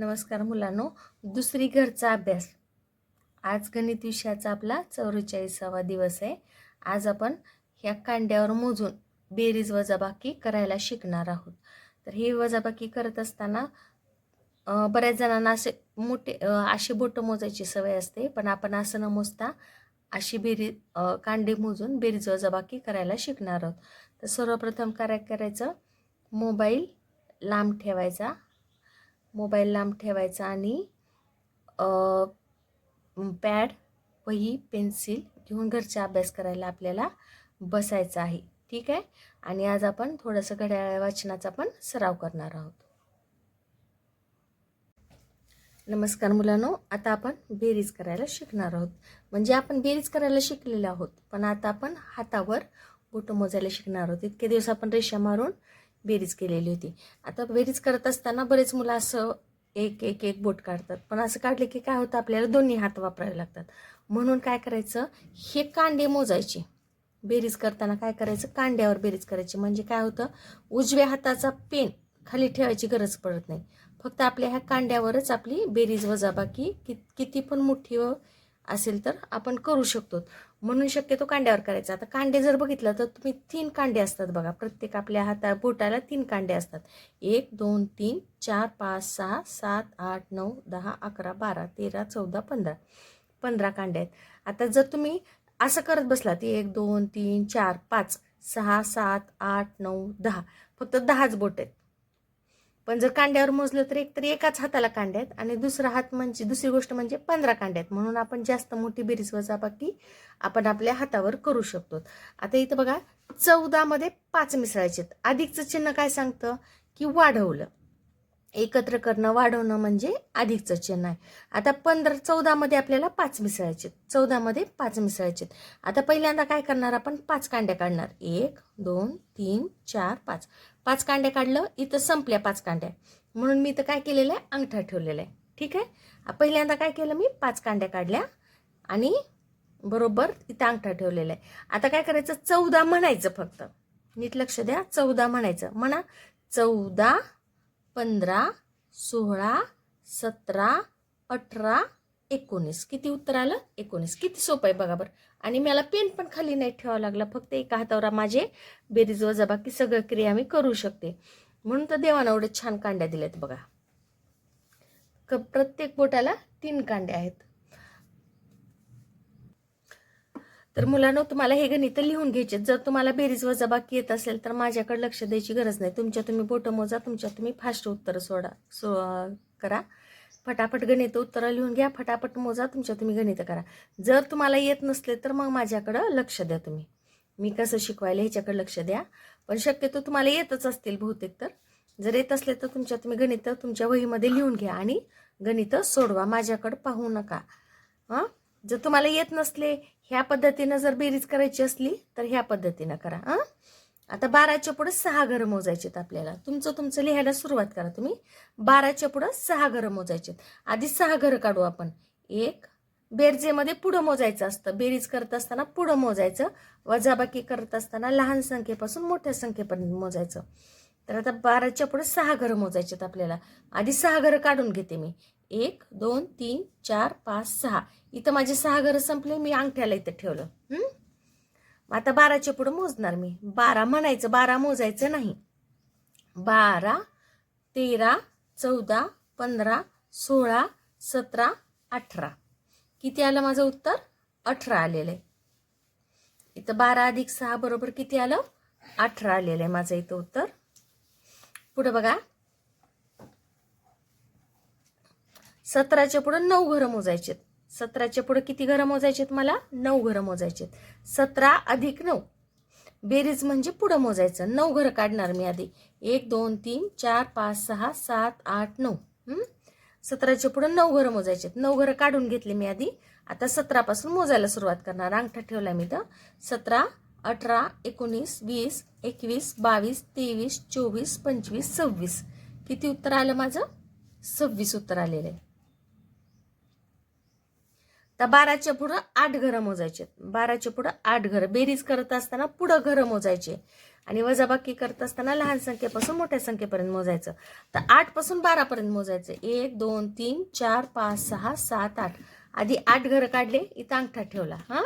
नमस्कार मुलांनो दुसरी घरचा अभ्यास. आज गणित विषयाचा आपला चौवेचाळीसावा दिवस आहे. आज आपण ह्या कांड्यावर मोजून बेरीज वजाबाकी करायला शिकणार आहोत. तर ही वजाबाकी करत असताना बऱ्याच जणांना असे मोठे अशी बोटं मोजायची सवय असते पण आपण असं न मोजता अशी बेरीज कांडे मोजून बेरीज वजाबाकी करायला शिकणार आहोत. तर सर्वप्रथम काय करायचं? मोबाईल लांब ठेवायचा. मोबाईल लांब ठेवायचा आणि पॅड वही पेन्सिल घेऊन घरचा अभ्यास करायला आपल्याला बसायचं आहे. ठीक आहे? आणि आज आपण थोडंसं घड्याळ वाचनाचा पण सराव करणार आहोत. नमस्कार मुलांनो आता आपण बेरीज करायला शिकणार आहोत. म्हणजे आपण बेरीज करायला शिकलेलो आहोत पण आता आपण हातावर बोटं मोजायला शिकणार आहोत. इतके दिवस आपण रेषा मारून बेरीज केलेली होती. आता बेरीज करत असताना बरेच मुलं असं एक एक एक बोट काढतात. पण असं काढले की काय होतं आपल्याला दोन्ही हात वापरावे लागतात. म्हणून काय करायचं हे कांडे मोजायचे. बेरीज करताना काय करायचं कांड्यावर बेरीज करायची. म्हणजे काय होतं उजव्या हाताचा पेन खाली ठेवायची गरज पडत नाही. फक्त आपल्या ह्या कांड्यावरच आपली बेरीज वजाबाकी कि किती पण मोठी असेल तर आपण करू शकतो. म्हणून शक्यतो कांड्यावर करायचं. आता कांडे जर बघितलं तर तुम्ही तीन कांडे असतात बघा. प्रत्येक आपल्या हाता बोटाला तीन कांडे असतात. एक दोन तीन चार पाच सहा सात आठ नऊ दहा अकरा बारा तेरा चौदा पंधरा. पंधरा कांडे आहेत. आता जर तुम्ही असं करत बसलात एक दोन तीन चार पाच सहा सात आठ नऊ दहा. फक्त दहाच बोट आहेत. पण जर कांड्यावर मोजलं तर एक तर एकाच हाताला कांड्यात आहेत आणि दुसरा हात म्हणजे दुसरी गोष्ट म्हणजे पंधरा कांड्यात आहेत. म्हणून आपण जास्त मोठी बेरीज वजाबाकी आपण आपल्या हातावर करू शकतो. आता इथं बघा चौदामध्ये पाच मिसळायचे आहेत. अधिकचं चिन्ह काय सांगतं? की वाढवलं. एकत्र करणं वाढवणं म्हणजे अधिकचं चिन्ह आहे. आता पंधरा चौदामध्ये आपल्याला पाच मिसळायचे चौदामध्ये पाच मिसळायचे आता पहिल्यांदा काय करणार आपण? पाच कांड्या काढणार. एक दोन तीन चार पाच. पाच कांड्या काढलं इथं संपल्या पाच कांड्या. म्हणून मी इथं काय केलेलं आहे? अंगठा ठेवलेला आहे. ठीक आहे? पहिल्यांदा काय केलं मी? पाच कांड्या काढल्या आणि बरोबर इथं अंगठा ठेवलेला आहे. आता काय करायचं? चौदा म्हणायचं फक्त. नीट लक्ष द्या. चौदा म्हणायचं. म्हणा चौदा पंधरा सोळा सतरा अठरा एकोणीस. किती उत्तर आलं? एकोणीस. किती सोपं आहे बघा बरं. आणि मला पेन पण खाली नाही ठेवावं लागलं. फक्त एका हातावर माझे बेरीज वजाबाकी सगळं क्रिया मी करू शकते. म्हणून तर देवानं एवढे छान कांड्या दिल्यात बघा. क प्रत्येक बोटाला तीन कांड्या आहेत. तर मुलांनो तुम्हाला हे गणित लिहून घ्यायचे जर तुम्हाला बेरीज वजाबाकी येत असेल तर माझ्याकडे लक्ष द्यायची गरज नाही. तुमच्या तुम्ही बोटं मोजा तुमच्या तुम्ही फास्ट उत्तरं सोडा सो करा. फटाफट गणित उत्तरं लिहून घ्या फटाफट मोजा तुमच्या तुम्ही गणित करा. जर तुम्हाला येत नसले तर मग माझ्याकडं लक्ष द्या तुम्ही. मी कसं शिकवायला ह्याच्याकडे लक्ष द्या. पण शक्यतो तुम्हाला येतच असतील बहुतेक तर. जर येत असले तर तुमच्या तुम्ही गणित तुमच्या वहीमध्ये लिहून घ्या आणि गणित सोडवा. माझ्याकडं पाहू नका. हां? जर तुम्हाला येत नसले ह्या पद्धतीनं जर बेरीज करायची असली तर ह्या पद्धतीनं करा हां? आता बाराच्या पुढं सहा घरं मोजायचेत आपल्याला. तुमचं तुमचं लिहायला सुरुवात करा तुम्ही. बाराच्या पुढं सहा घरं मोजायचेत. आधी सहा घरं काढू आपण. एक बेरजेमध्ये पुढं मोजायचं असतं. बेरीज करत असताना पुढं मोजायचं. वजाबाकी करत असताना लहान संख्येपासून मोठ्या संख्येपर्यंत मोजायचं. तर आता बाराच्या पुढं सहा घरं मोजायचेत आपल्याला. आधी सहा घरं काढून घेते मी. एक दोन तीन चार पाच सहा. इथं माझे सहा घरं संपले मी अंगठ्याला इथं ठेवलं. मग आता बाराच्या पुढं मोजणार मी. बारा म्हणायचं बारा मोजायचं नाही. बारा तेरा चौदा पंधरा सोळा सतरा अठरा. किती आलं माझं उत्तर? अठरा आलेलं आहे. इथं बारा अधिक सहा बरोबर किती आलं? अठरा आलेलं आहे माझं इथं उत्तर. पुढं बघा. सतराच्या पुढं नऊ घरं मोजायचेत. सतराच्या पुढं किती घरं मोजायचेत मला? नऊ घरं मोजायचेत. सतरा अधिक नऊ. बेरीज म्हणजे पुढं मोजायचं. नऊ घरं काढणार मी आधी. एक दोन तीन चार पाच सहा सात आठ नऊ. सतराच्या पुढं नऊ घरं मोजायचेत. नऊ घरं काढून घेतली मी आधी. आता सतरापासून मोजायला सुरुवात करणार. अंगठा ठेवला मी तर सतरा अठरा एकोणीस वीस एकवीस बावीस तेवीस चोवीस पंचवीस सव्वीस. किती उत्तर आलं माझं? सव्वीस उत्तर आलेलं. आहे तर बाराच्या पुढं आठ घरं मोजायचे. बाराच्या पुढं आठ घरं. बेरीज करत असताना पुढं घरं मोजायचे. आणि वजाबाकी करत असताना लहान संख्येपासून मोठ्या संख्येपर्यंत मोजायचं. तर आठपासून बारापर्यंत मोजायचं. एक दोन तीन चार पाच सहा सात आठ. आधी आठ घरं काढले इथं अंगठा ठेवला. हां?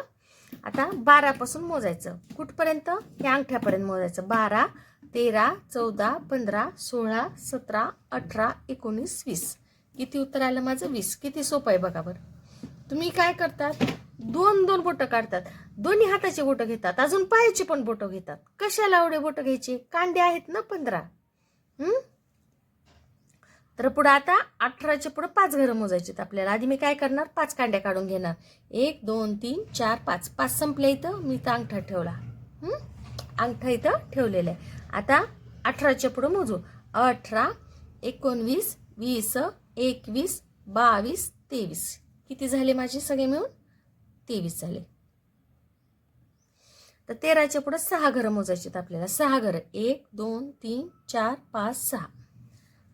आता बारापासून मोजायचं. कुठपर्यंत? हे अंगठ्यापर्यंत मोजायचं. बारा तेरा चौदा पंधरा सोळा सतरा अठरा एकोणीस वीस. किती उत्तर आलं माझं? वीस. किती सोपं आहे बघा बरं. तुम्ही काय करतात? दोन दोन बोटं काढतात. दोन्ही हाताचे बोटं घेतात. अजून पायाचे पण बोटं घेतात. कशाला एवढे बोटं घ्यायचे? कांडे आहेत ना पंधरा. हम्म तर पुढं आता अठराच्या पुढं पाच घरं मोजायचे आपल्याला. आधी मी काय करणार? पाच कांड्या काढून घेणार. एक दोन तीन चार पाच. पाच संपल्या इथं. मी तर अंगठा ठेवला. अंगठा इथं ठेवलेला आहे. आता अठराच्या पुढं मोजू. अठरा एकोणवीस वीस एकवीस बावीस तेवीस. किती झाले माझे सगळे मिळून? तेवीस झाले. तर तेराच्या पुढं सहा घरं मोजायचे आहेत आपल्याला. सहा घरं. एक दोन तीन चार पाच सहा.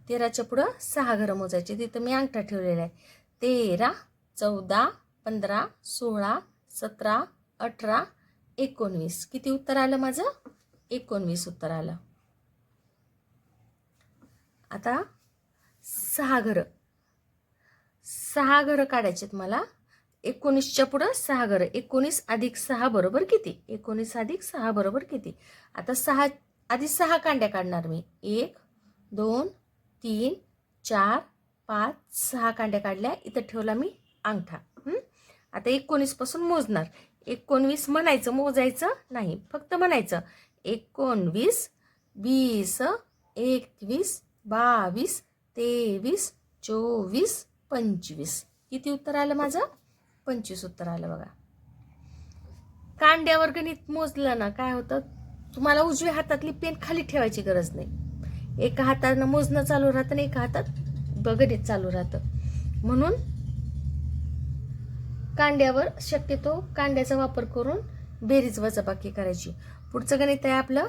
तेराच्या पुढं सहा घरं मोजायचे तिथं मी अंगठा ठेवलेला आहे. तेरा चौदा पंधरा सोळा सतरा अठरा एकोणवीस. किती उत्तर आलं माझं? एकोणवीस उत्तर आलं. आता सहा घरं. सहा घरं काढायचेत मला. एकोणीसच्या पुढं सहा घरं. एकोणीस अधिक सहा बरोबर किती? एकोणीस अधिक सहा बरोबर किती? आता सहा आधी सहा कांड्या काढणार मी. एक दोन तीन चार पाच सहा कांड्या काढल्या. इथं ठेवला मी अंगठा. आता एकोणीसपासून मोजणार. एकोणवीस म्हणायचं मोजायचं नाही. फक्त म्हणायचं. एकोणवीस वीस एकवीस बावीस तेवीस चोवीस पंचवीस. किती उत्तर आलं माझं? पंचवीस उत्तर आलं बघा. कांड्यावर गणित मोजलं ना काय होतं? तुम्हाला उजव्या हातातली पेन खाली ठेवायची गरज नाही. एका हातानं मोजणं चालू राहतं आणि एका हातात ब- गणित चालू राहतं. म्हणून कांड्यावर शक्यतो कांड्याचा वापर करून बेरीज वजाबाकी करायची. पुढचं गणित आहे आपलं?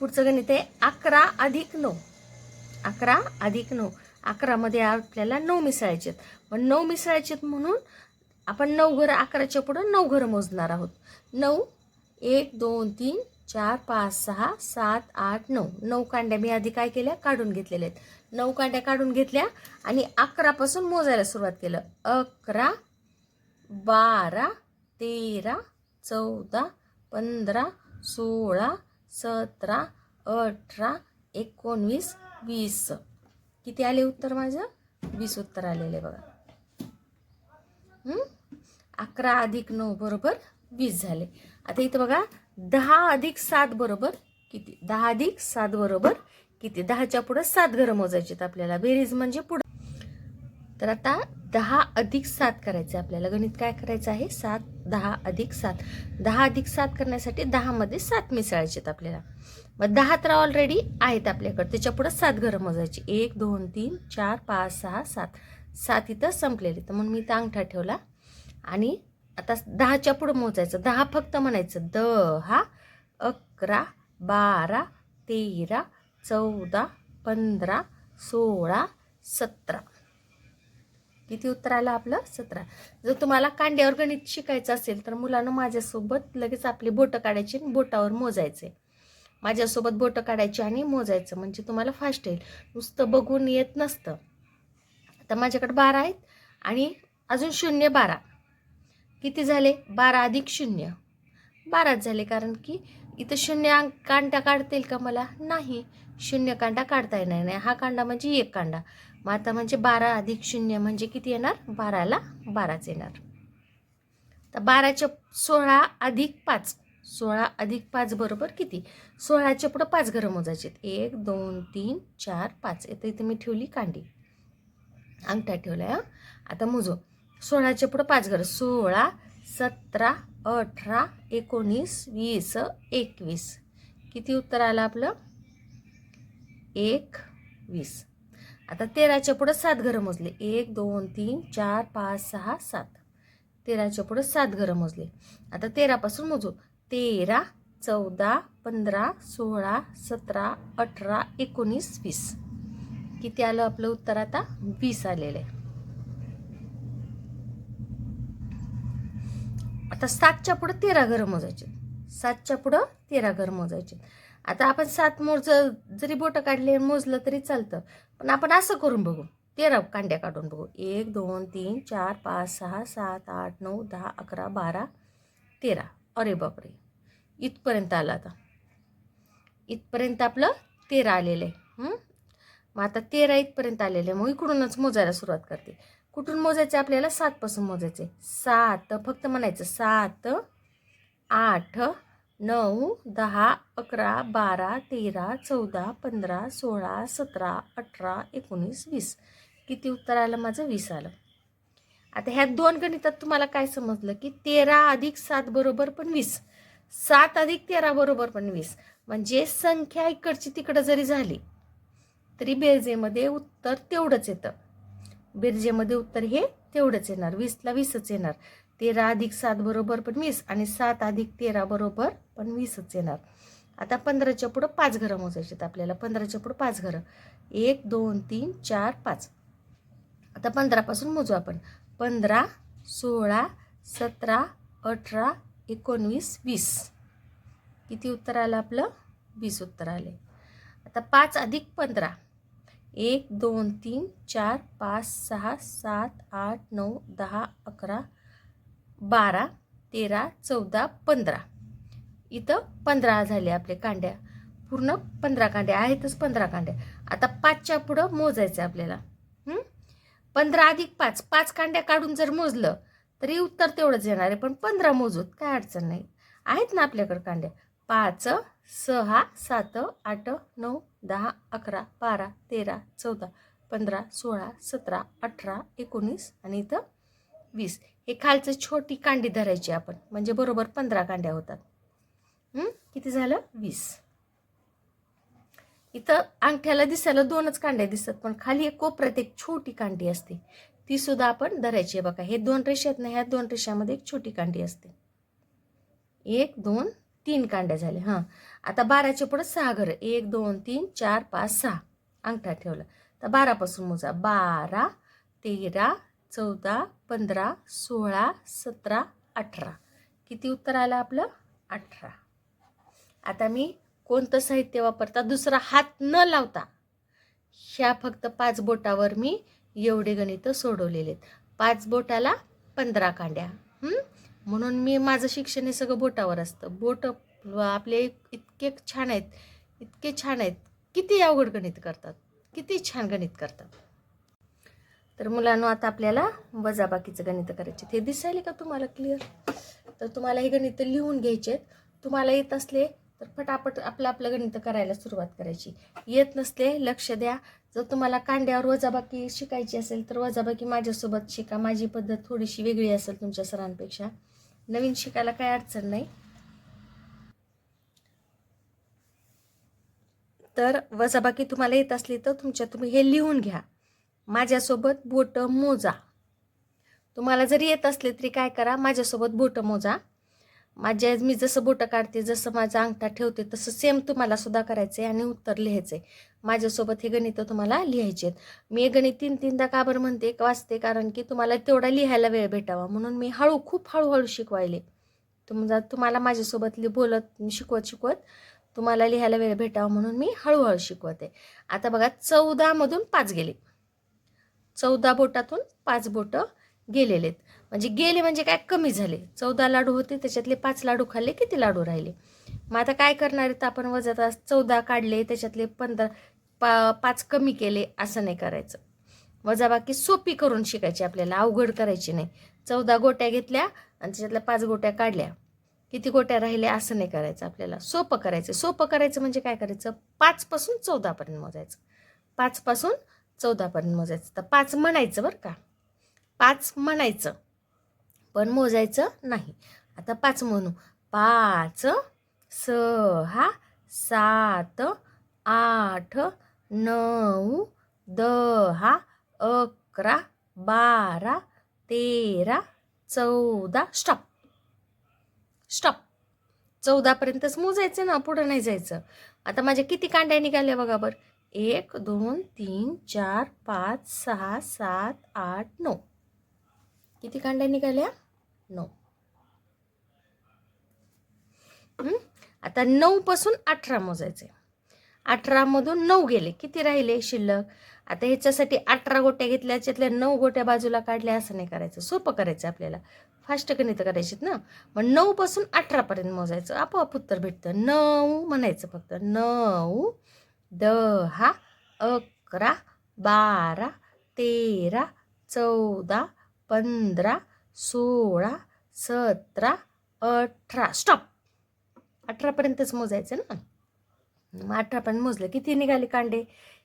पुढचं गणित आहे अकरा अधिक नऊ. अकरा अधिक नऊ. अकरामध्ये आपल्याला नऊ मिसळायचे आहेत. पण नऊ मिसळायचे आहेत म्हणून आपण नऊ घरं अकराच्या पुढं नऊ घरं मोजणार आहोत. नऊ एक दोन तीन चार पाच सहा सात आठ नऊ. नऊ कांड्या मी आधी काय केल्या? काढून घेतलेल्या आहेत. नऊ कांड्या काढून घेतल्या आणि अकरापासून मोजायला सुरुवात केलं. अकरा बारा तेरा चौदा पंधरा सोळा सतरा अठरा एकोणवीस वीस. किती आले उत्तर माझं? वीस उत्तर आलेले बघा. अकरा अधिक नऊ बरोबर वीस झाले. आता इथं बघा दहा अधिक सात बरोबर किती? दहा अधिक सात बरोबर किती? दहाच्या पुढं सात घरं मोजायची आहेत आपल्याला. बेरीज म्हणजे पुढं. तर आता दहा अधिक सात करायचं आहे आपल्याला. गणित काय करायचं आहे? सात दहा अधिक सात. दहा अधिक सात करण्यासाठी दहामध्ये सात मिसळायचे आहेत आपल्याला. मग दहा तर ऑलरेडी आहेत आपल्याकडे. त्याच्या पुढं सात घरं मोजायची. एक दोन तीन चार पाच सहा सात. सात इथं संपलेले. तर म्हणून मी इथं अंगठा ठेवला. आणि आता दहाच्या पुढं मोजायचं. दहा फक्त म्हणायचं. दहा अकरा बारा तेरा चौदा पंधरा सोळा सतरा. किती उत्तर आलं आपलं? सतरा. जर तुम्हाला कांड्यावर गणित शिकायचं असेल तर मुलांना माझ्यासोबत लगेच आपली बोटं काढायची आणि बोटावर मोजायचे. माझ्यासोबत बोटं काढायची आणि मोजायचं. म्हणजे तुम्हाला फास्ट येईल. नुसतं बघून येत नसतं. आता माझ्याकडे बारा आहेत आणि अजून शून्य बारा. किती झाले? बारा अधिक शून्य. बाराच झाले कारण की इथं शून्य कांडा काढता येईल का मला? नाही. शून्य कांडा काढता येणार नाही. हा कांडा म्हणजे एक कांडा मग आता म्हणजे बारा अधिक शून्य म्हणजे किती येणार? बाराला बाराच येणार. तर बाराच्या सोळा अधिक पाच सोळा अधिक पाच बरोबर किती? सोळाच्या पुढं पाच घरं मोजायचे एक दोन तीन चार पाच. येतं इथं मी ठेवली कांडी. अंगठा ठेवला आहे आता मोजू. सोळाच्या पुढं पाच घरं. सोळा सतरा अठरा एकोणीस वीस एकवीस. किती उत्तर आलं आपलं? एक वीस. आता तेराच्या पुढं सात घरं मोजले. एक दोन तीन चार पाच सहा सात. तेराच्या पुढं सात घरं मोजले. आता तेरापासून मोजू. तेरा चौदा पंधरा सोळा सतरा अठरा एकोणीस वीस. किती आलं आपलं उत्तर आता? वीस आलेलं. आहे आता सातच्या पुढं तेरा घरं मोजायचे. सातच्या पुढं तेरा घर मोजायचे. आता आपण सात मोज जरी बोटं काढले मोजलं तरी चालतं. पण आपण असं करून बघू. तेरा कांड्या काढून बघू. एक दोन तीन चार पाच सहा सात आठ नऊ दहा अकरा बारा तेरा. अरे बापरे. इथपर्यंत आलं आता. इथपर्यंत आपलं तेरा आलेलं आहे. मग आता तेरा इथपर्यंत आलेलं आहे. मग इकडूनच मोजायला सुरुवात करते. कुठून मोजायचे आपल्याला? सातपासून मोजायचे. सात फक्त म्हणायचं. सात आठ नऊ दहा अकरा बारा तेरा चौदा पंधरा सोळा सतरा अठरा एकोणीस वीस. किती उत्तर आलं? माझं वीस आलं. आता ह्या दोन गणितात तुम्हाला काय समजलं? की तेरा अधिक सात बरोबर पण वीस. सात अधिक तेरा बरोबर पण वीस. म्हणजे संख्या इकडची तिकडं जरी झाली तरी बेरजेमध्ये उत्तर तेवढंच येतं. बेरजेमध्ये उत्तर हे तेवढंच येणार. वीसला वीसच येणार. तेरा अधिक सात बरोबर पण वीस आणि सात अधिक तेरा बरोबर पण वीसच येणार. आता पंधराच्या पुढं पाच घरं मोजायचे आहेत आपल्याला. पंधराच्या पुढं पाच घरं. एक दोन तीन चार पाच. आता पंधरापासून मोजू आपण. पंधरा सोळा सतरा अठरा एकोणवीस वीस. किती उत्तर आलं आपलं? वीस उत्तर आले. आता पाच अधिक पंधरा. एक दोन तीन चार पाच सहा सात आठ नऊ दहा अकरा बारा तेरा चौदा पंधरा. इथं पंधरा झाले आपले कांड्या. पूर्ण पंधरा कांड्या आहेतच पंधरा कांड्या. आता पाचच्या पुढं मोजायचं आपल्याला. पंधरा अधिक पाच पाच कांड्या काढून जर मोजलं तरी उत्तर तेवढंच येणार आहे. पण पंधरा मोजूत काय अडचण नाही. आहेत ना आपल्याकडे कांड्या. पाच सहा सात आठ नऊ दहा अकरा बारा तेरा चौदा पंधरा सोळा सतरा अठरा एकोणीस आणि इथं वीस. हे खालचं छोटी कांडी धरायची आपण. म्हणजे बरोबर पंधरा कांड्या होतात. किती झालं? वीस. इथं अंगठ्याला दिसायला दोनच कांड्या दिसतात पण खाली एक कोपऱ्यात एक छोटी कांडी असते. ती सुद्धा आपण धरायची आहे बघा. हे दोन रेषा आहेत ना ह्या दोन रेषामध्ये एक छोटी कांडी असते. एक दोन तीन कांड्या झाल्या. हां. आता बाराच्या पुढं सहा घरं. एक दोन तीन चार पाच सहा अंगठा ठेवला. तर बारापासून मोजा. बारा तेरा चौदा पंधरा सोळा सतरा अठरा. किती उत्तर आलं आपलं? अठरा. आता मी कोणतं साहित्य वापरता? दुसरा हात न लावता. ह्या फक्त पाच बोटावर मी एवढे गणितं सोडवलेले आहेत. पाच बोटाला पंधरा कांड्या. म्हणून मी माझं शिक्षण हे सगळं बोटावर असतं. बोट आपले इतके छान आहेत. इतके छान आहेत. किती अवघड गणित करतात? किती छान गणित करतात? तर मुलांना आता आपल्याला वजाबाकीचं गणित करायचे हे दिसायले का तुम्हाला क्लिअर तर तुम्हाला हे गणित लिहून घ्यायचे आहेत. तुम्हाला येत असले तर फटाफट आपलं आपलं गणित करायला सुरुवात करायची. येत नसले लक्ष द्या. जर तुम्हाला कांड्यावर वजाबाकी शिकायची असेल तर वजाबाकी माझ्यासोबत शिका. माझी पद्धत थोडीशी वेगळी असेल तुमच्या सरांपेक्षा. नवीन शिकायला काही अडचण नाही. तर वजाबाकी तुम्हाला येत असली तर तुमच्या तुम्ही हे लिहून घ्या. माझ्यासोबत बोटं मोजा. तुम्हाला जरी येत असले तरी काय करा माझ्यासोबत बोटं मोजा. माझ्या मी जसं बोटं काढते जसं माझा अंगठा ठेवते तसं सेम तुम्हाला सुद्धा करायचं आहे आणि उत्तर लिहायचं आहे माझ्यासोबत हे गणितं तुम्हाला लिहायचे आहेत मी हे गणित तीन तीनदा का बरं म्हणते? वाचते कारण की तुम्हाला तेवढा लिहायला वेळ भेटावा. म्हणून मी हळू खूप हळूहळू शिकवायले. तुमचा तुम्हाला माझ्यासोबत लि बोलत शिकवत शिकवत तुम्हाला लिहायला वेळ भेटावा म्हणून मी हळूहळू शिकवते. आता बघा चौदामधून पाच गेले. चौदा बोटातून पाच बोटं गेलेले आहेत म्हणजे गेले म्हणजे काय कमी झाले. चौदा लाडू होते त्याच्यातले पाच लाडू खाल्ले किती लाडू राहिले? मग आता काय करणार आहेत आपण? वजात चौदा काढले त्याच्यातले पंधरा पा पाच कमी केले असं नाही करायचं. वजाबाकी सोपी करून शिकायची आपल्याला अवघड करायची नाही. चौदा गोट्या घेतल्या आणि त्याच्यातल्या पाच गोट्या काढल्या. किती गोट्या राहिल्या असं नाही करायचं आपल्याला. सोपं करायचं. सोपं करायचं म्हणजे काय करायचं? पाचपासून चौदापर्यंत मोजायचं. पाचपासून चौदापर्यंत मोजायचं. तर पाच म्हणायचं बरं का. पाच म्हणायचं. पण मोजायचं नाही. आता पाच म्हणू. पाच सहा सात आठ नऊ दहा अकरा बारा तेरा चौदा. स्टॉप. स्टॉप. चौदापर्यंतच मोजायचं ना. पुढं नाही जायचं. आता माझ्या किती कांड्या निघाल्या बघा बरं. एक दोन तीन चार पाच सहा सात आठ नऊ. किती कांड्या निघाल्या? नऊ. आता आता नऊपासून अठरा मोजायचे अठरामधून नऊ गेले. किती राहिले शिल्लक? आता ह्याच्यासाठी अठरा गोट्या घेतल्या त्यातल्या नऊ गोट्या बाजूला काढल्या असं नाही करायचं. सोपं करायचं आपल्याला. फास्ट गणित करायचीत ना. मग नऊपासून अठरापर्यंत मोजायचं. आपोआप उत्तर भेटतं. नऊ म्हणायचं फक्त. नऊ दहा अकरा बारा तेरा चौदा पंधरा सोळा सतरा अठरा. स्टॉप अठरापर्यंतच मोजायचं ना? मग अठरापर्यंत मोजलं. किती निघाले कांडे?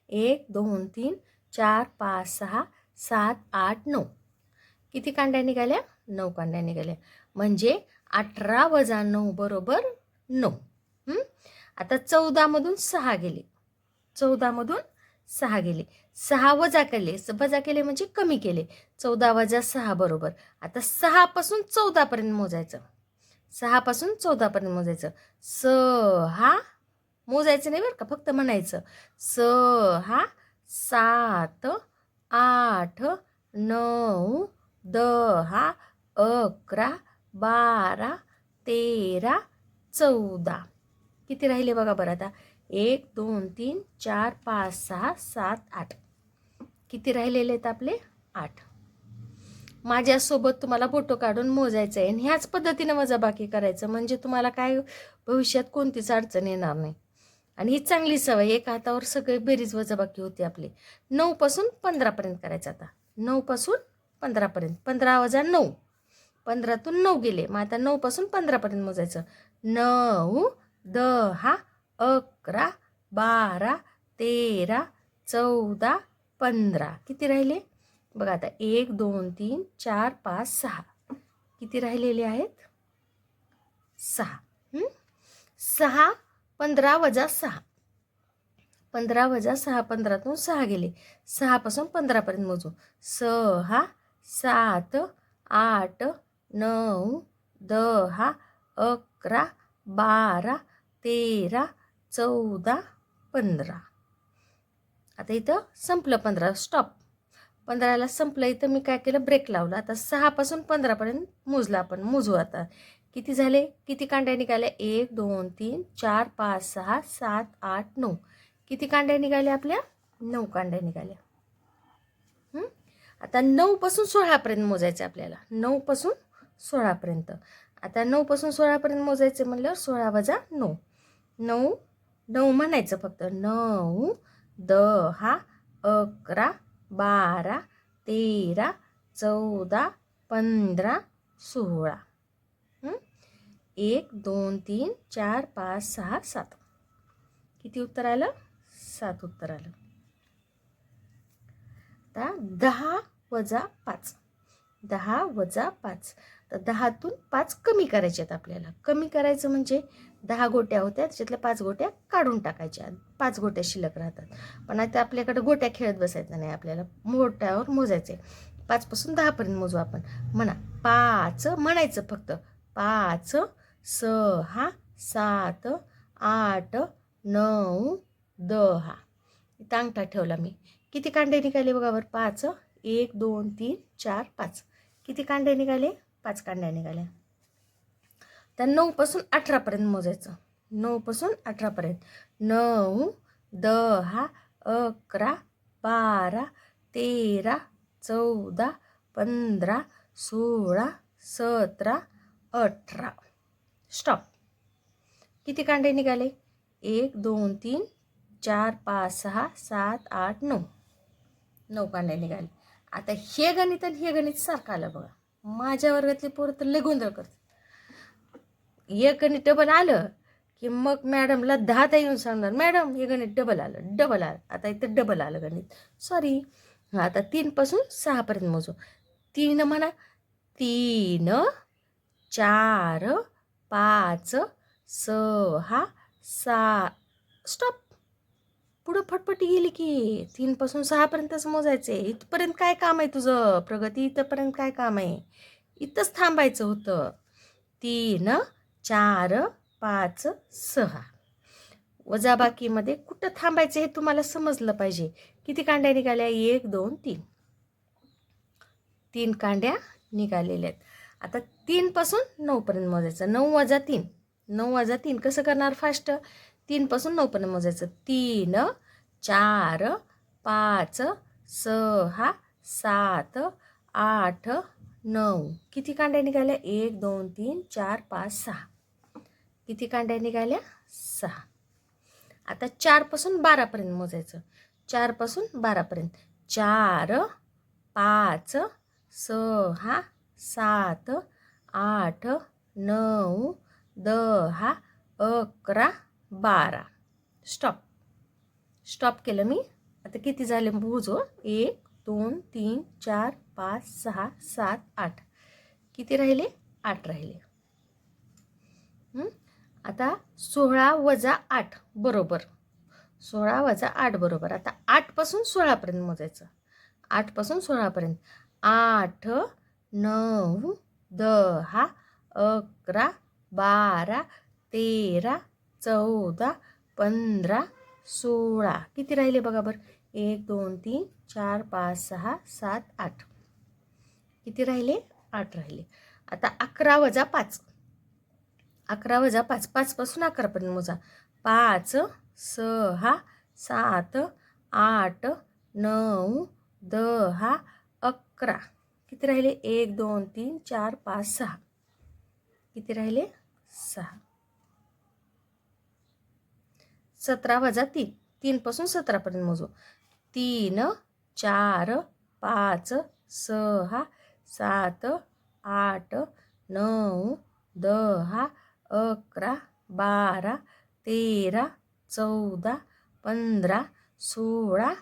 एक दोन तीन चार पाच सहा सात आठ नऊ. किती कांड्या निघाल्या? नऊ कांड्या निघाल्या. म्हणजे अठरा वजा नऊ बरोबर नऊ. आता चौदामधून सहा गेले. चौदामधून सहा गेले. सहा वजा केले. स- वजा केले म्हणजे कमी केले. चौदा वजा सहा बरोबर. आता सहापासून चौदापर्यंत मोजायचं. सहापासून चौदापर्यंत मोजायचं. स हा मोजायचं नाही बरं का फक्त म्हणायचं. स हा सात आठ नऊ दहा अकरा बारा तेरा चौदा. किती राहिले बघा बरं आता. एक दोन तीन चार पाच सहा सात आठ. किती राहिलेले आहेत आपले? आठ. माझ्यासोबत तुम्हाला फोटो काढून मोजायचं आहे आणि ह्याच पद्धतीनं वजाबाकी करायचं म्हणजे तुम्हाला काय भविष्यात कोणतीच अडचण येणार नाही. आणि ही चांगली सवय एका हातावर सगळे बेरीज वजाबाकी होती आपली. नऊपासून पंधरापर्यंत करायचं आता. नऊपासून पंधरापर्यंत पंधरा वजा नऊ. पंधरातून नऊ गेले. मग आता नऊपासून पंधरापर्यंत मोजायचं. नऊ दहा अकरा बारा तेरा चौदा पंधरा. किती राहिले? बघा आता एक दोन तीन चार पाच सहा. किती राहिलेले आहेत? सहा. सहा पंधरा वजा सहा. पंधरा वजा सहा पंधरातून सहा गेले. सहापासून पंधरापर्यंत मोजू. सहा सात आठ नऊ दहा अकरा बारा तेरा चौदा पंधरा. आता इथं संपलं पंधरा स्टॉप पंधराला संपलं इथं मी काय केलं? ब्रेक लावला. आता सहापासून पंधरापर्यंत मोजला आपण. मोजू आता. किती झाले? किती कांड्या निघाल्या? एक दोन तीन चार पाच सहा सात आठ नऊ. किती कांड्या निघाल्या आपल्या? नऊ कांड्या निघाल्या. आता नऊपासून सोळापर्यंत मोजायचं आपल्याला. नऊपासून सोळापर्यंत. आता नऊपासून सोळापर्यंत मोजायचं म्हणल्यावर सोळा वजा नऊ. नऊ नऊ म्हणायचं फक्त. नऊ दहा अकरा बारा तेरा चौदा पंधरा सोळा. एक दोन तीन चार पाच सहा सात. किती उत्तर आलं? सात उत्तर आलं. आता दहा वजा पाच. दहा वजा पाच. तर दहातून पाच कमी करायचे आहेत आपल्याला. कमी करायचं म्हणजे दहा गोट्या होत्या त्याच्यातल्या पाच गोट्या काढून टाकायच्या. पाच गोट्या शिल्लक राहतात. पण आता आपल्याकडे गोट्या खेळत बसायचं नाही आपल्याला मोठ्यावर मोजायचे पाचपासून दहापर्यंत मोजू आपण. म्हणा पाच म्हणायचं फक्त. पाच सहा सात आठ नऊ दहा. इथं अंगठा ठेवला मी. किती कांडे निघाले बघा बरं? पाच एक दोन तीन चार पाच. किती कांडे निघाले? पाच कांड्या निघाल्या. तर नऊपासून अठरापर्यंत मोजायचं. नऊपासून अठरापर्यंत नऊ दहा अकरा बारा तेरा चौदा पंधरा सोळा सतरा अठरा. स्टॉप किती कांडे निघाले? एक दोन तीन चार पाच सहा सात आठ नऊ. नऊ कांडे निघाले. आता हे गणित आणि हे गणित सारखं आलं बघा. माझ्या वर्गातले पोरं तर लय गोंधळ करते एक गणित डबल आलं की मग मॅडमला दहादा येऊन सांगणार मॅडम हे गणित डबल आलं डबल आलं. आता इथं डबल आलं गणित. सॉरी आता तीनपासून सहापर्यंत मोजू. तीन म्हणा तीन चार पाच सहा सा स्टॉप पुढं फटफटी गेली की तीनपासून सहापर्यंतच मोजायचे इथपर्यंत काय काम आहे तुझं? प्रगती इथंपर्यंत काय काम आहे? इथंच थांबायचं होतं. तीन चार पाच सहा. वजाबाकीमध्ये कुठं थांबायचं हे तुम्हाला समजलं पाहिजे. किती कांड्या निघाल्या? एक दोन तीन. तीन कांड्या निघालेल्या आहेत. आता तीनपासून नऊपर्यंत मोजायचं. नऊ वजा तीन. नऊ वाजा तीन कसं करणार फास्ट? तीनपासून नऊपर्यंत मोजायचं. तीन चार पाच सहा सात आठ नऊ. किती कांड्या निघाल्या? एक दोन तीन चार पाच सहा. किती कांड्या निघाल्या? सहा. आता चारपासून बारापर्यंत मोजायचं. चारपासून बारापर्यंत. चार पाच सहा सात आठ नऊ दहा अकरा बारा. स्टॉप. स्टॉप केलं मी. आता किती झाले मोजो? एक दोन तीन चार पाच सहा सात आठ. किती राहिले? आठ राहिले. आता सोळा वजा आठ बरोबर. सोळा वजा आठ बरोबर. आता आठपासून सोळापर्यंत मोजायचं. आठपासून सोळापर्यंत. आठ नऊ दहा अकरा बारा तेरा चौदा पंधरा सोळा. किती राहिले बघा बरं? एक दोन तीन चार पाच सहा सात आठ. किती राहिले? आठ राहिले. आता अकरा वजा पाच. अकरा वजा पाच. पाचपासून अकरापर्यंत मोजा. पाच सहा सात आठ नऊ दहा अकरा. किती राहिले? एक दोन तीन चार पाच सहा. किती राहिले? सहा. सतरा वजा तीन. तीनपासून सतरापर्यंत मोजू. तीन चार पाच सहा सात आठ नऊ दहा अकरा बारा तेरा चौदा पंधरा सोळा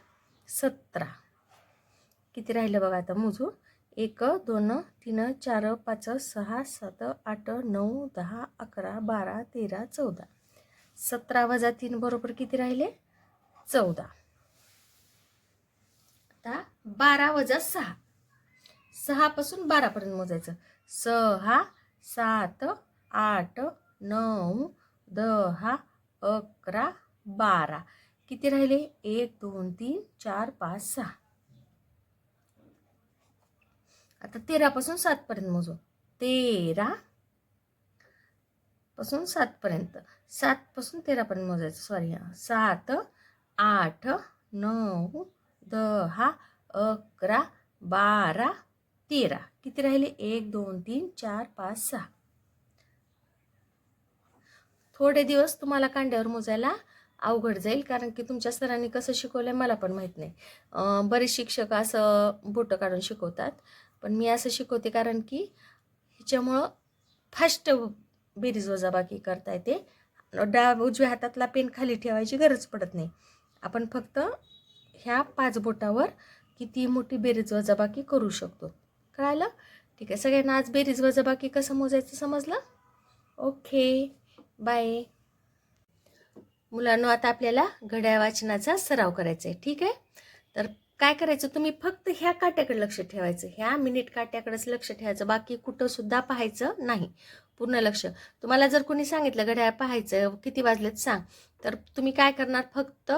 सतरा. किती राहिलं बघा आता मोजू? एक दोन तीन चार पाच सहा सात आठ नऊ दहा अकरा बारा तेरा चौदा. सतरा वजा तीन बरोबर किती राहिले? चौदा. आता बारा वजा सहा. सहापासून बारापर्यंत मोजायचं. सहा सात आठ नऊ दहा अकरा बारा. किती राहिले? एक दोन तीन चार पाच सहा. आता तेरापासून सातपर्यंत मोजू. तेरा पासून सातपर्यंत. सातपासून तेरापर्यंत मोजायचं. सॉरी हां. सात आठ नऊ दहा अकरा बारा तेरा. किती राहिले? एक दोन तीन चार पाच सहा. थोडे दिवस तुम्हाला कांड्यावर मोजायला अवघड जाईल कारण की तुमच्या सरांनी कसं शिकवलं मला पण माहीत नाही. बरेच शिक्षक असं बोटं काढून शिकवतात पण मी असं शिकवते कारण की ह्याच्यामुळं फास्ट बेरीज वजाबाकी करता येते डा उजव्या हातातला पेन खाली ठेवायची गरज पडत नाही. आपण फक्त ह्या पाच बोटावर किती मोठी बेरीज वजाबाकी करू शकतो. कळालं? ठीक आहे सगळ्यांना आज बेरीज वजाबाकी कसं मोजायचं समजलं? Okay bye. मुलांनो आता आपल्याला घड्याळ वाचनाचा सराव करायचा आहे ठीक आहे? तर काय करायचं तुम्ही फक्त ह्या काट्याकडे लक्ष ठेवायचं. ह्या मिनिट काट्याकडेच लक्ष ठेवायचं बाकी कुठंसुद्धा पाहायचं नाही. पूर्ण लक्ष. तुम्हाला जर कोणी सांगितलं घड्याळ पाहायचं किती वाजलेत सांग. तर तुम्ही काय करणार? फक्त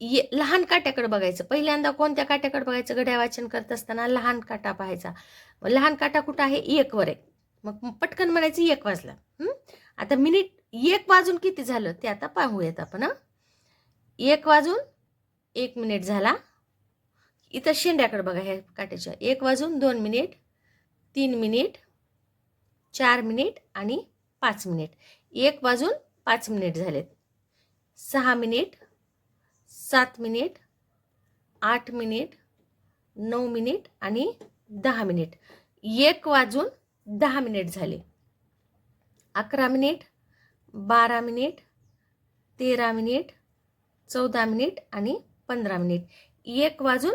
ये लहान काट्याकडे बघायचं. पहिल्यांदा कोणत्या काट्याकडे बघायचं? घड्याळ वाचन करत असताना लहान काटा पाहायचा. मग लहान काटा कुठं आहे? एकवर आहे. मग पटकन म्हणायचं एक वाजला. आता मिनिट एक वाजून किती झालं? ते आता पाहूयात आपण एक वाजून एक मिनिट झाला. इथं शेंड्याकडे बघा ह्या काट्याच्या. एक वाजून दोन मिनिट तीन मिनिट चार मिनिट आणि पाच मिनिट. एक वाजून पाच मिनिट झालेत. सहा मिनिट सात मिनिट आठ मिनिट नऊ मिनिट आणि दहा मिनिट. एक वाजून दहा मिनिट झाले. अकरा मिनिट बारा मिनिट तेरा मिनिट चौदा मिनिट आणि पंधरा मिनिट. एक वाजून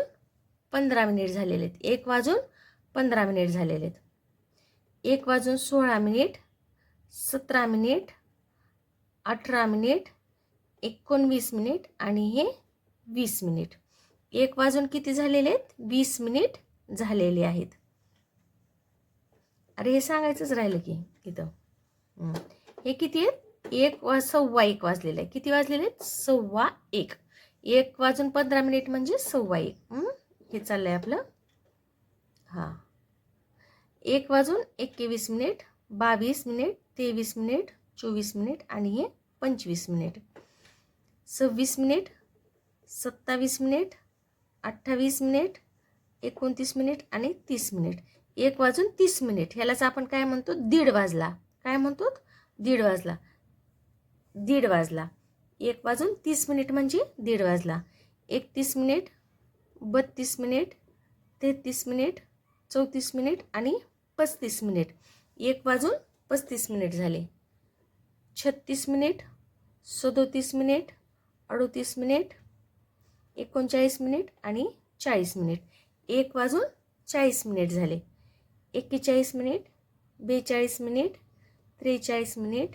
पंधरा मिनिट झालेले आहेत एक वाजून पंधरा मिनिट झालेले आहेत एक वाजून सोळा मिनिट सतरा मिनिट अठरा मिनिट एकोणवीस मिनिट आणि हे वीस मिनिट. एक वाजून किती झालेले आहेत? वीस मिनिट झालेले आहेत. अरे हे सांगायचंच राहिलं की इथं. हे किती आहेत? एक वा सव्वा एक वाजलेलं आहे किती वाजलेले आहेत? सव्वा एक. एक वाजून पंधरा मिनिट म्हणजे सव्वा एक. हे हे चाललंय आपलं. हां. एक वाजून एकवीस मिनिट बावीस मिनिट तेवीस मिनिट चोवीस मिनिट आणि हे पंचवीस मिनिट. सव्वीस मिनिट सत्तावीस मिनिट अठ्ठावीस मिनिट एकोणतीस मिनिट आणि तीस मिनिट. एक वाजून तीस मिनिट. ह्यालाच आपण काय म्हणतो? दीड वाजला. काय म्हणतो? दीड वाजला. दीड वाजला. एक वाजून तीस मिनिट म्हणजे दीड वाजला. एकतीस मिनिट बत्तीस मिनिट तेहतीस मिनिट चौतीस मिनिट आणि पस्तीस मिनिट. एक वाजून पस्तीस मिनिट झाले. छत्तीस मिनिट सदोतीस मिनिट अडोतीस मिनिट एकोणचाळीस मिनिट आणि चाळीस मिनिट. एक वाजून चाळीस मिनिट झाले. एक्केचाळीस मिनिट बेचाळीस मिनिट त्रेचाळीस मिनिट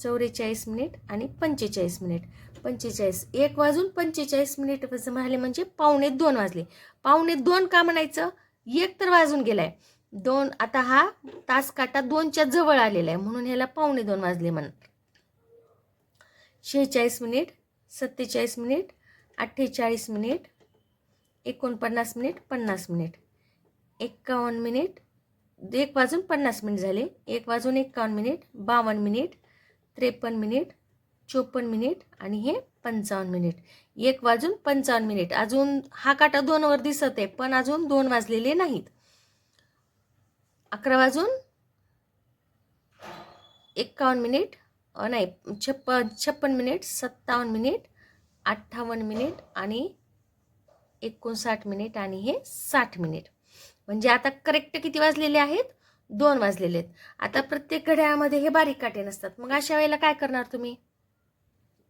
चौवेचाळीस मिनिट आणि पंचेचाळीस मिनिट. पंचेचाळीस एक वाजून पंचेचाळीस मिनिट झाले म्हणजे पावणे दोन वाजले. पावणे दोन का म्हणायचं? एक तर वाजून गेलाय. दोन आता हा तास काटा दोनच्या जवळ आलेला आहे म्हणून ह्याला पावणे दोन वाजले म्हण. शेहेचाळीस मिनिट सत्तेचाळीस मिनिट अठ्ठेचाळीस मिनिट एकोणपन्नास मिनिट पन्नास मिनिट. एक्कावन्न मिनिट एक वाजून पन्नास मिनिट झाले. एक वाजून एक्कावन्न मिनिट बावन्न मिनिट त्रेपन्न मिनिट चोपन्न मिनिट आणि हे पंचावन्न मिनिट. एक वाजून पंचावन्न मिनिट. अजून हा काटा दोनवर दिसत आहे पण अजून दोन वाजलेले नाहीत. अकरा वाजून एक्कावन्न मिनिट नाही छप्प छप्पन मिनिट सत्तावन्न मिनिट अठ्ठावन्न मिनिट आणि एकोणसाठ मिनिट आणि हे साठ मिनिट. म्हणजे आता करेक्ट किती वाजलेले आहेत? दोन वाजलेले आहेत. आता प्रत्येक घड्याळामध्ये हे बारीक काटे नसतात. मग अशा वेळेला काय करणार तुम्ही?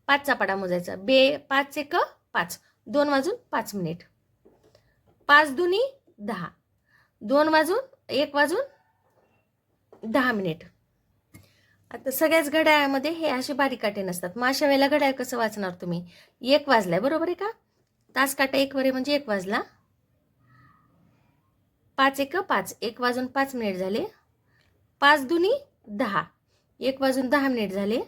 पाचचा पाडा मोजायचा. बे पाच एक पाच. दोन वाजून पाच मिनिट. पाच दुनी दहा. दोन वाजून एक वाजून दहा मिनिट. आता सगळ्याच घड्याळामध्ये हे असे बारीक काटे नसतात. मग अशा वेळेला घड्याळ कसं वाचणार तुम्ही? एक वाजलाय बरोबर आहे का? तास काटा एक वरे म्हणजे एक वाजला. पाच एक पाच. एक वाजून पाच मिनिट झाले. पाच दुनी दहा. एक वाजून दहा मिनिट झाले.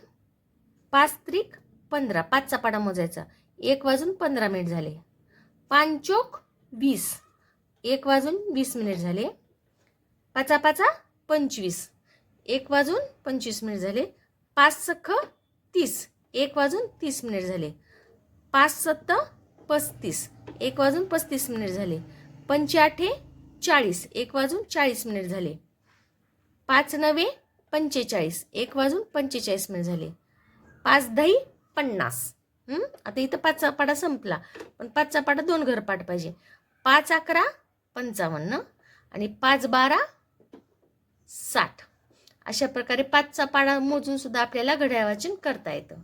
पाच त्रिक पंधरा. पाचचा पाडा मोजायचा. एक वाजून पंधरा मिनिट झाले. पांचोक वीस. एक वाजून वीस मिनिट झाले. पाचा पाचा पंचवीस. एक वाजून पंचवीस मिनिट झाले. पाच सख्ख तीस. एक वाजून तीस मिनिट झाले. पाच सत्त पस्तीस. एक वाजून पस्तीस मिनिट झाले. पंचाठे चाळीस. एक वाजून चाळीस मिनिट झाले. पाच नवे पंचेचाळीस. एक वाजून पंचेचाळीस मिनिट झाले. पाच दही पन्नास. आता इथं पाचचा पाडा संपला. पण पाचचा पाडा दोन घर पाठ पाहिजे. पाच अकरा पंचावन्न आणि पाच बारा साठ. अशा प्रकारे पाचचा पाडा मोजून सुद्धा आपल्याला घड्याळ वाचन करता येतं.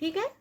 ठीक आहे?